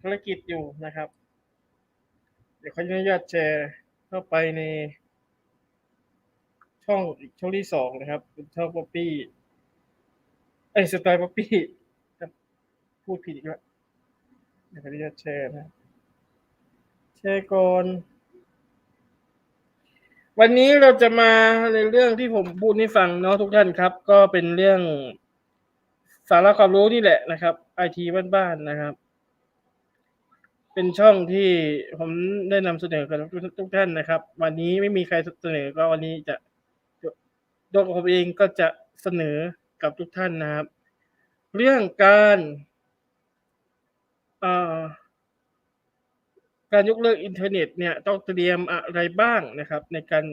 ภารกิจอยู่นะครับ เดี๋ยวเขาอนุญาตแชร์เข้าไปในช่องอีกช่องที่สองนะครับเป็นช่องป๊อปปี้ไอสไตล์ป๊อปปี้พูดผิดอีกแล้วเดี๋ยวขออนุญาตแชร์นะแชร์ก่อนวันนี้เราจะมาในเรื่องที่ผมพูดให้ฟังเนาะทุกท่านครับ ก็เป็นเรื่องสาระความรู้นี่แหละนะครับไอทีบ้านๆนะครับ เป็นช่องที่ผมได้นำเสนอกับทุกท่านนะครับ วันนี้ไม่มีใครเสนอก็วันนี้จะโดยผมเองก็จะเสนอกับทุกท่านนะครับ เรื่องการเอ่อการยกเลิกอินเทอร์เน็ตเนี่ยต้องเตรียมอะไรบ้างนะครับ ในการ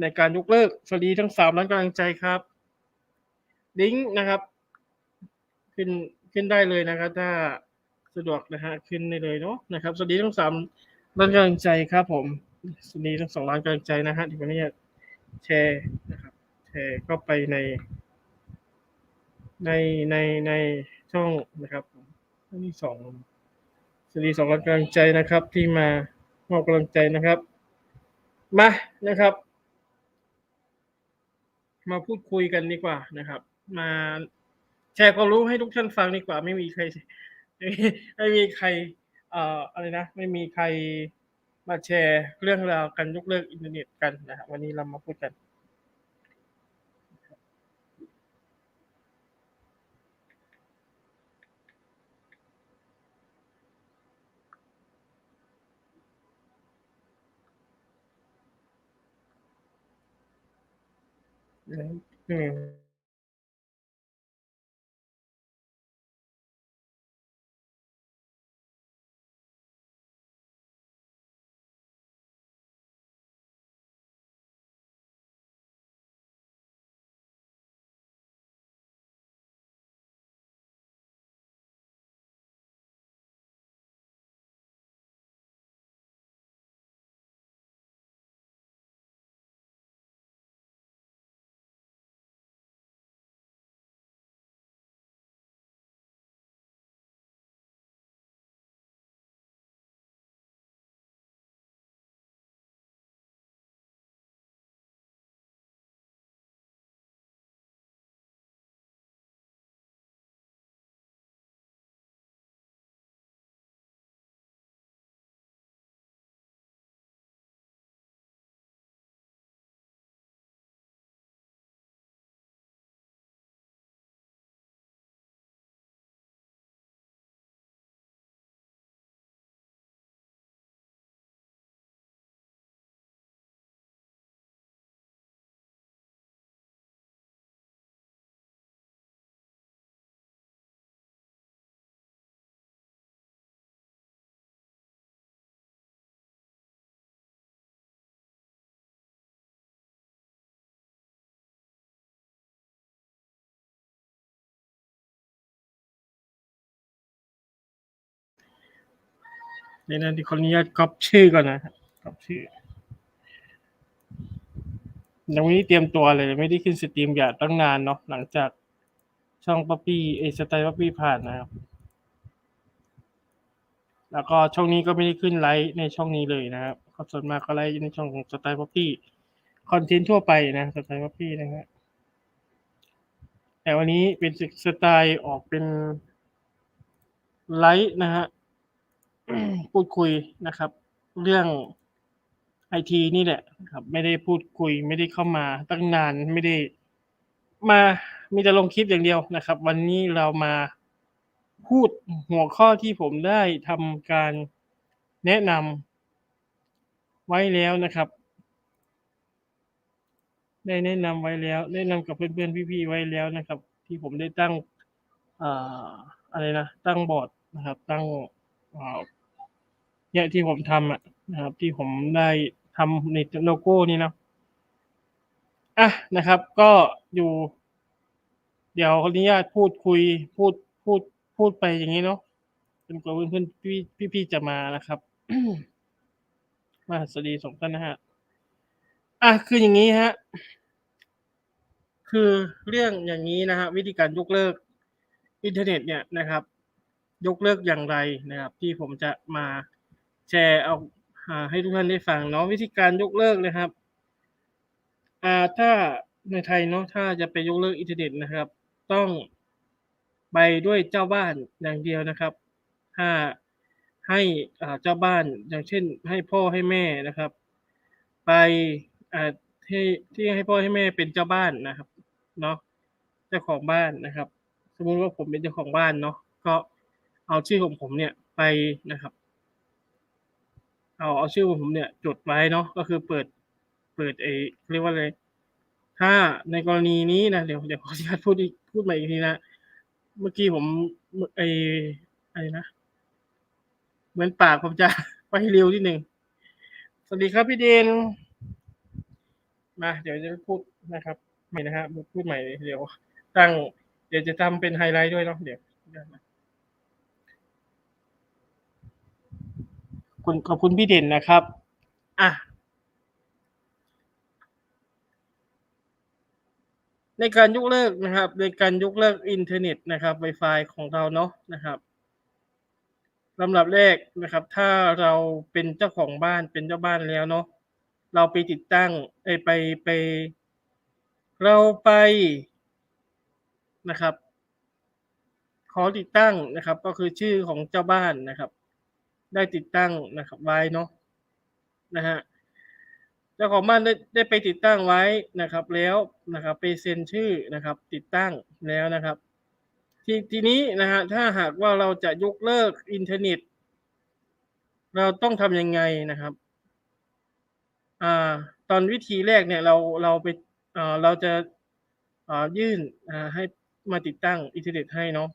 ในการยกเลิกสวัสดีทั้งสามล้านกำลังใจครับลิงก์นะครับ ขึ้นขึ้นได้เลยนะครับ ถ้า สะดวกนะฮะขึ้นได้เลยเนาะนะครับสวัสดีทั้งสามล้านกำลังใจครับผมสวัสดีทั้งสองล้านกำลังใจนะฮะที่วันนี้แชร์นะครับแชร์เข้าไปใน ในในในช่องนะครับช่องที่สองสวัสดีสองร้านกำลังใจนะครับ ที่มามอบกำลังใจนะครับ มานะครับ มาพูดคุยกันดีกว่านะครับ มาแชร์ความรู้ให้ทุกท่านฟังดีกว่า ไม่มีใคร ไม่มีใครเอ่ออะไรนะ ไม่มีใครมาแชร์เรื่องราวการยกเลิกอินเทอร์เน็ตกันนะครับวันนี้เรามาพูดกันอืม นนั้นที่ขออนุญาตก๊อปชื่อก่อนนะครับก๊อปชื่อยังไม่ได้เตรียมตัวเลย ไม่ได้ขึ้นสตรีมอย่าตั้งนานเนาะหลังจากช่องป๊อปปี้เอสไตล์ป๊อปปี้ผ่านนะครับ แล้วก็ช่องนี้ก็ไม่ได้ขึ้นไลฟ์ในช่องนี้เลยนะครับก็ส่วนมากก็ไลฟ์ในช่องของสไตล์ป๊อปปี้คอนเทนต์ทั่วไปนะสไตล์ป๊อปปี้นะครับแต่วันนี้เป็นสไตล์ออกเป็นไลฟ์นะฮะ พูดคุยนะครับ เรื่องไอทีนี่แหละครับ ไม่ได้พูดคุย ไม่ได้เข้ามาตั้งนานไม่ได้มามีแต่ลงคลิปอย่างเดียวนะครับ วันนี้เรามาพูดหัวข้อที่ผมได้ทำการแนะนำไว้แล้วนะครับ ได้แนะนำไว้แล้วแนะนำกับเพื่อนๆพี่ๆไว้แล้วนะครับ ที่ผมได้ตั้งออะไรนะ ตั้งบอร์ดนะครับ ตั้ง เนี่ยที่ผมทำอะนะครับ ที่ผมได้ทำในโลโก้นี่นะอะนะครับ ก็อยู่ เดี๋ยวขออนุญาตพูดคุยพูดพูดพูดไปอย่างนี้เนาะจนกว่าเพื่อนๆพี่พี่ๆจะมานะครับมาสวัสดีสองท่านนะฮะอะคืออย่างนี้ฮะคือเรื่องอย่างนี้นะฮะวิธีการยกเลิกอินเทอร์เน็ตเนี่ยนะครับ ยกเลิกอย่างไรนะครับ ที่ผมจะมา แชร์เอาอ่าให้ทุกท่านได้ฟังเนาะวิธีการยกเลิกนะครับอ่าถ้าในไทยเนาะถ้าจะไปยกเลิกอินเทอร์เน็ตนะครับ ต้องไปด้วยเจ้าบ้านอย่างเดียวนะครับ ถ้าให้อ่าเจ้าบ้านอย่างเช่น ให้พ่อให้แม่นะครับ ไปอ่าที่ที่ให้พ่อให้แม่เป็นเจ้าบ้านนะครับเนาะเจ้าของบ้านนะครับ สมมุติว่าผมเป็นเจ้าของบ้านเนาะก็เอาชื่อของผมเนี่ยไปนะครับ เอาเอาชื่อผมเนี่ยจดไว้เนาะก็คือเปิดเปิดไอเรียกว่าอะไรถ้าในกรณีนี้นะเดี๋ยวเดี๋ยวขออนุญาตพูดพูดใหม่อีกทีนะเมื่อกี้ผมไออะไรนะเหมือนปากผมจะไปเร็วนิดหนึ่งสวัสดีครับพี่เดนมาเดี๋ยวจะพูดนะครับใหม่นะฮะพูดใหม่เดี๋ยวตั้ง เดี๋ยวจะทำเป็นไฮไลท์ด้วยเนาะเดี๋ยว คุณขอบคุณพี่เด่นนะครับอะในการยกเลิกนะครับ ในการยกเลิกอินเทอร์เน็ตนะครับ Wi-Fi ของเราเนาะนะครับลำดับแรกนะครับ ถ้าเราเป็นเจ้าของบ้านเป็นเจ้าบ้านแล้วเนาะเราไปติดตั้งไอไปไป เราไปนะครับ ขอติดตั้งนะครับ ก็คือชื่อของเจ้าบ้านนะครับ ได้ติดตั้งนะครับไว้เนาะนะฮะเจ้าของบ้านได้ได้ไปติดตั้งไว้นะครับ แล้วนะครับ ไปเซ็นชื่อนะครับ ติดตั้งแล้วนะครับ ทีทีนี้นะฮะถ้าหากว่าเราจะยกเลิกอินเทอร์เน็ต เราต้องทำยังไงนะครับอ่าตอนวิธีแรกเนี่ยเราเราไปอ่าเราจะอ่ายื่นอ่าให้มาติดตั้งอินเทอร์เน็ตให้เนาะ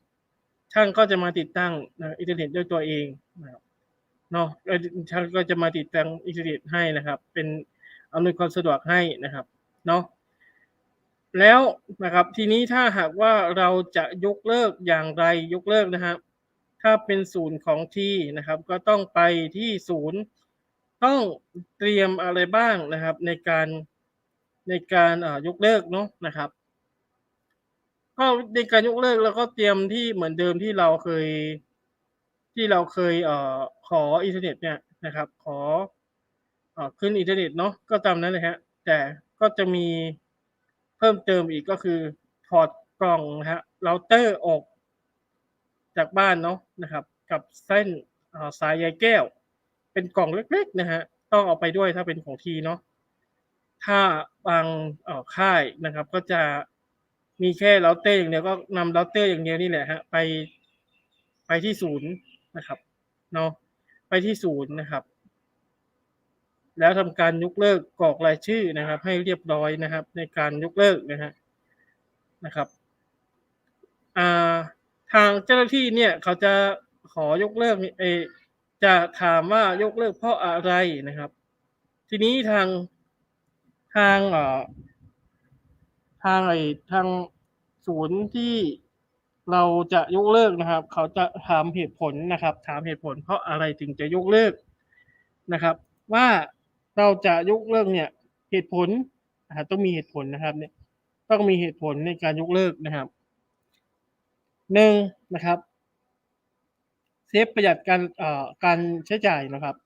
ช่างก็จะมาติดตั้งอินเทอร์เน็ตด้วยตัวเองนะครับ เนาะช่างก็จะมาติดตั้งอินเทอร์เน็ตให้นะครับ เป็นอำนวยความสะดวกให้นะครับเนาะแล้วนะครับทีนี้ถ้าหากว่าเราจะยกเลิกอย่างไรยกเลิกนะครับ ถ้าเป็นศูนย์ของที่นะครับ ก็ต้องไปที่ศูนย์ต้องเตรียมอะไรบ้างนะครับ ในการในการยกเลิกเนาะนะครับก็ในการยกเลิกแล้วก็เตรียมที่เหมือนเดิมที่เราเคย ที่เราเคยเอ่อขออินเทอร์เน็ตเนี่ยนะครับ ขอเอ่อขึ้นอินเทอร์เน็ตเนาะก็ตามนั้นเลยฮะ แต่ก็จะมีเพิ่มเติมอีกก็คือถอดกล่องนะฮะเราเตอร์ออกจากบ้านเนาะนะครับ กับเส้นสายใยแก้ว เป็นกล่องเล็ก ๆ นะฮะต้องเอาไปด้วยถ้าเป็นของทีเนาะถ้าบางค่ายนะครับ ก็จะมีแค่เราเตอร์อย่างเดียวก็นำเราเตอร์อย่างเดียวนี่แหละฮะไปไปที่ศูนย์ นะครับเนาะไปที่ศูนย์นะครับ แล้วทำการยกเลิกกรอกรายชื่อนะครับ ให้เรียบร้อยนะครับ ในการยกเลิกนะฮะนะครับอ่าทางเจ้าหน้าที่เนี่ยเขาจะขอยกเลิกเอจะถามว่ายกเลิกเพราะอะไรนะครับ ทีนี้ทางทางเอ่อทางไอทางศูนย์ที่ เราจะยกเลิกนะครับ เขาจะถามเหตุผลนะครับ ถามเหตุผล เพราะอะไรถึงจะยกเลิกนะครับ ว่าเราจะยกเลิกเนี่ยเหตุผลต้องมีเหตุผลนะครับเนี่ยต้องมีเหตุผลในการยกเลิกนะครับหนึ่งนะครับเซฟประหยัดการเอ่อการใช้จ่ายนะครับ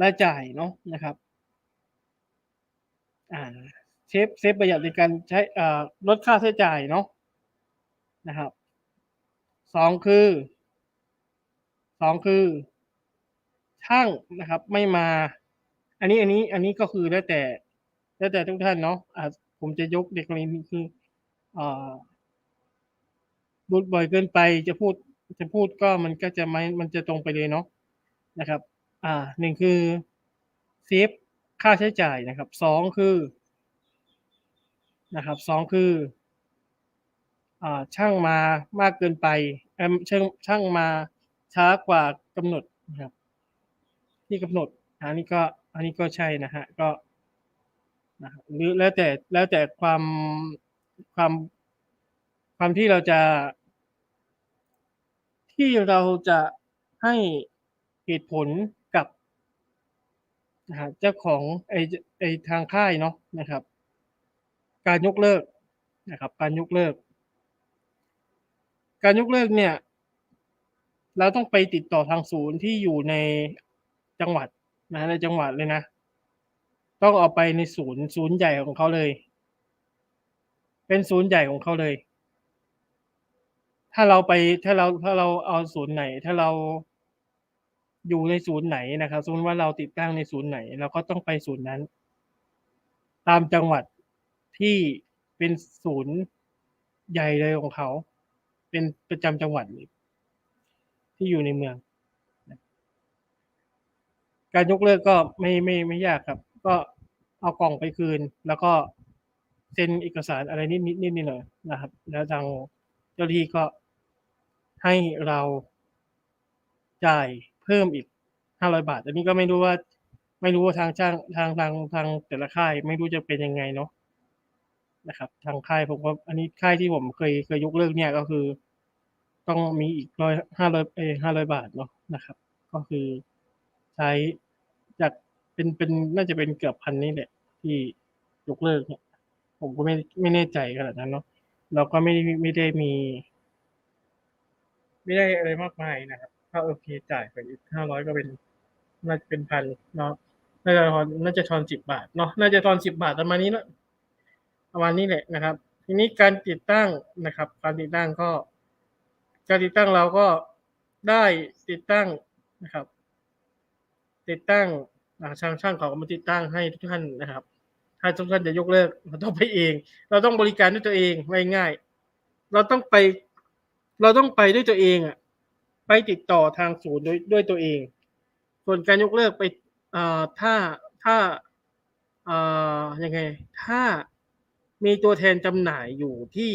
รายจ่ายเนาะนะครับอ่าเซฟเซฟประหยัดในการใช้เอ่าลดค่าใช้จ่ายเนาะ นะครับสองคือสองคือ ช่างนะครับ ไม่มา อันนี้อันนี้อันนี้ก็คือแล้วแต่ แล้วแต่ทุกท่านเนาะผมจะยกเด็กคนนี้คืออ่าพูดบ่อยเกินไปจะพูดจะพูดก็มันก็จะไม่มันจะตรงไปเลยเนาะนะครับ อ่าหนึ่งคือเซฟค่าใช้จ่ายนะครับสองคือนะครับสองคือ ช่างมามากเกินไปเอ่อช่างช่างมาช้ากว่ากำหนดนะครับ ที่กำหนดอันนี้ก็อันนี้ก็ใช่นะฮะก็นะหรือแล้วแต่แล้วแต่ความความความที่เราจะ ที่เราจะให้เหตุผลกับนะฮะเจ้าของไอไอทางค่ายเนาะนะครับ การยกเลิกนะครับ การยกเลิก การยกเลิกเนี่ย เราต้องไปติดต่อทางศูนย์ที่อยู่ในจังหวัดนะในจังหวัดเลยนะ ต้องเอาไปในศูนย์ศูนย์ใหญ่ของเขาเลย เป็นศูนย์ใหญ่ของเขาเลย ถ้าเราไปถ้าเราถ้าเราเอาศูนย์ไหน ถ้าเราอยู่ในศูนย์ไหนนะครับสมมติว่าเราติดตั้งในศูนย์ไหน เราก็ต้องไปศูนย์นั้น ตามจังหวัดที่เป็นศูนย์ใหญ่เลยของเขา เป็นประจำจังหวัดที่อยู่ในเมือง การยกเลิกก็ไม่ไม่ไม่ยากครับ ก็เอากล่องไปคืน แล้วก็เซ็นเอกสารอะไรนิดนิดนิดหน่อยนะครับ แล้วทางเจ้าหน้าที่ก็ให้เราจ่ายเพิ่มอีกห้าร้อยบาท อันนี้ก็ไม่รู้ว่าไม่รู้ว่าทางจ้างทางทางทางแต่ละค่าย ไม่รู้จะเป็นยังไงเนาะนะครับ ทางค่ายผมก็อันนี้ค่ายที่ผมเคยเคยยกเลิกเนี่ยก็คือ ต้องมีอีกร้อยห้าร้อยเอห้าร้อยบาทเนาะนะครับ ก็คือใช้จากเป็นเป็นน่าจะเป็นเกือบพันนี่แหละ ที่ยกเลิกเนี่ยผมก็ไม่ไม่แน่ใจขนาดนั้นเนาะเราก็ไม่ไม่ได้มี ไม่ได้อะไรมากมายนะครับก็โอเคจ่ายไปอีกห้าร้อยก็เป็นน่าจะเป็นพันเนาะน่าจะทอนน่าจะทอนสิบบาทเนาะน่าจะทอนสิบบาทประมาณนี้เนอะประมาณนี้แหละนะครับ ทีนี้การติดตั้งนะครับ การติดตั้งก็ การติดตั้งเราก็ได้ติดตั้งนะครับ ติดตั้งช่างช่างเขาก็มาติดตั้งให้ทุกท่านนะครับถ้าทุกท่านจะยกเลิกเราต้องไปเอง เราต้องบริการด้วยตัวเองไม่ง่าย เราต้องไป เราต้องไปด้วยตัวเองอะไปติดต่อทางศูนย์ด้วยด้วยตัวเอง ส่วนการยกเลิกไปถ้าถ้าอ่อยังไง ถ้ามีตัวแทนจำหน่ายอยู่ที่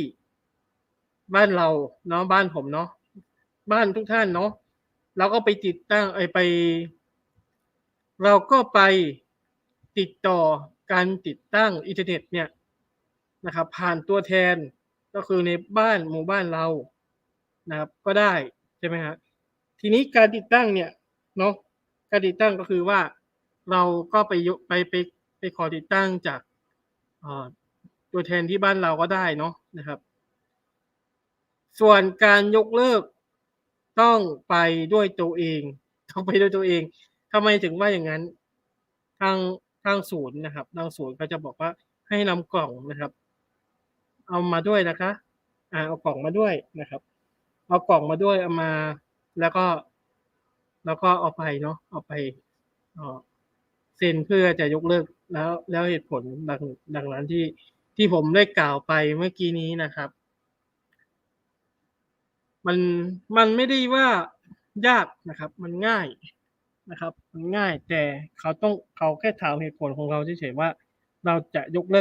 บ้านเราเนาะบ้านผมเนาะบ้านทุกท่านเนาะเราก็ไปติดตั้งไอไป เราก็ไปติดต่อการติดตั้งอินเทอร์เน็ตเนี่ยนะครับ ผ่านตัวแทนก็คือในบ้านหมู่บ้านเรานะครับ ก็ได้ใช่ไหมครับทีนี้การติดตั้งเนี่ยเนาะการติดตั้งก็คือว่าเราก็ไปยกไปไปไปขอติดตั้งจากอ่อตัวแทนที่บ้านเราก็ได้เนาะนะครับ ส่วนการยกเลิกต้องไปด้วยตัวเอง ต้องไปด้วยตัวเองทำไมถึงว่าอย่างนั้น ทางทางศูนย์นะครับ ทางศูนย์ก็จะบอกว่าให้นำกล่องนะครับ เอามาด้วยนะคะ อ่า เอากล่องมาด้วยนะครับ เอากล่องมาด้วยเอามา แล้วก็ แล้วก็เอาไปเนาะเอาไปเซ็นเพื่อจะยกเลิกแล้ว แล้วเหตุผลดังดังนั้นที่ที่ผมได้กล่าวไปเมื่อกี้นี้นะครับ มันมันไม่ได้ว่ายากนะครับ มันง่ายนะครับ มันง่ายแต่เขาต้องเขาแค่ถามเหตุผลของเราเฉยๆว่า เราจะยกเลิก